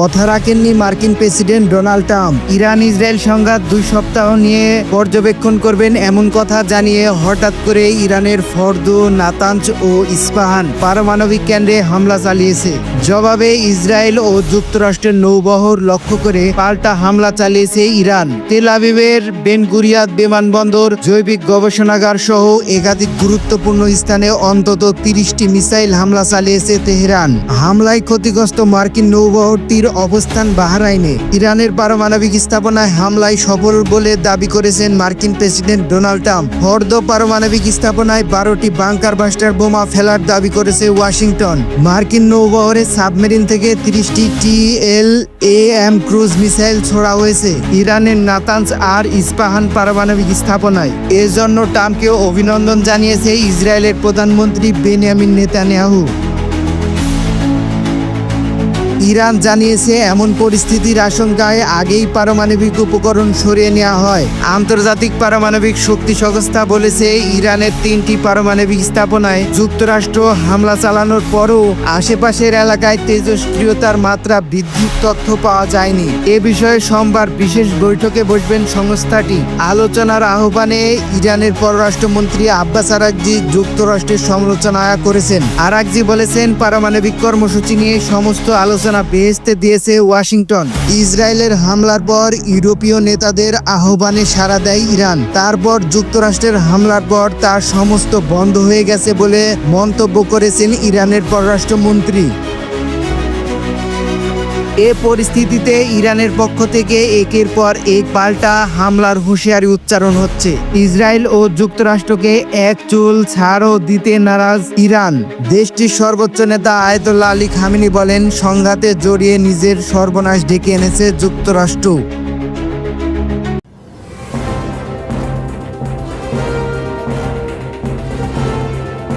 কথা রাখেননি মার্কিন president Donald Trump. Iran Israel সংঘাত দুই সপ্তাহ নিয়ে পর্যবেক্ষণ করবেন এমন কথা জানিয়ে হঠাৎ করে ইরানের ফর্দু নাতাঞ্জ ও ইস্পাহান পারমাণবিক কেন্দ্রে হামলা চালিয়েছে। জবাবে ইসরায়েল ও যুক্তরাষ্ট্রের নৌবহর লক্ষ্য করে পাল্টা হামলা চালিয়েছে ইরান। তেল আবিবের বেনগুরিয়াদ বিমানবন্দর জৈবিক গবেষণাগার সহ একাধিক গুরুত্বপূর্ণ স্থানে অন্তত তিরিশটি মিসাইল হামলা চালিয়েছে তেহরান। হামলায় ক্ষতিগ্রস্ত মার্কিন নৌবহরটির অবস্থান বাহরাইনে। ইরানের পারমাণবিক স্থাপনায় হামলায় সফল বলে দাবি করেছেন মার্কিন প্রেসিডেন্ট ডোনাল্ড ট্রাম্প। হর্দ পারমাণবিক স্থাপনায় বারোটি বাংকার বাস্টার বোমা ফেলার দাবি করেছে ওয়াশিংটন। মার্কিন নৌবহরের সাবমেরিন থেকে তিরিশটি টি L A M cruise missile ছোড়া হয়েছে। ইরানের নাতানস আর ইস্পাহান পারমাণবিক স্থাপনায়। এজন্য ট্রাম্পকে অভিনন্দন জানিয়েছে ইসরায়েলের প্রধানমন্ত্রী বেনিয়ামিন নেতানিয়াহু। ইরান জানিয়েছে, এমন পরিস্থিতির আশঙ্কায় আগেই পারমাণবিক উপকরণ সরিয়ে নেওয়া হয়। আন্তর্জাতিক পারমাণবিক শক্তি সংস্থা বলেছে, ইরানের তিনটি পারমাণবিক স্থাপনায় যুক্তরাষ্ট্র হামলা চালানোর পরও আশেপাশের এলাকায় তেজস্ক্রিয়তার মাত্রা বৃদ্ধির তথ্য পাওয়া যায়নি। এ বিষয়ে সোমবার বিশেষ বৈঠকে বসবেন সংস্থাটি। আলোচনার আহ্বানে ইরানের পররাষ্ট্রমন্ত্রী আব্বাস আরাকজি যুক্তরাষ্ট্রের সমালোচনা করেছেন। আরাকজি বলেছেন, পারমাণবিক কর্মসূচি নিয়ে সমস্ত আলোচনা বেহেস্তে দিয়েছে ওয়াশিংটন। ইসরায়েলের হামলার পর ইউরোপীয় নেতাদের আহ্বানে সাড়া দেয় ইরান। তারপর যুক্তরাষ্ট্রের হামলার পর তার সমস্ত বন্ধ হয়ে গেছে বলে মন্তব্য করেছেন ইরানের পররাষ্ট্রমন্ত্রী। এ পরিস্থিতিতে ইরানের পক্ষ থেকে একের পর এক পাল্টা হামলার হুঁশিয়ারি উচ্চারণ হচ্ছে। ইসরায়েল ও যুক্তরাষ্ট্রকে এক চুল ছাড়ও দিতে নারাজ ইরান। দেশটির সর্বোচ্চ নেতা আয়তুল্লাহ আলী খামিনি বলেন, সংঘাতে জড়িয়ে নিজের সর্বনাশ ডেকে এনেছে যুক্তরাষ্ট্র।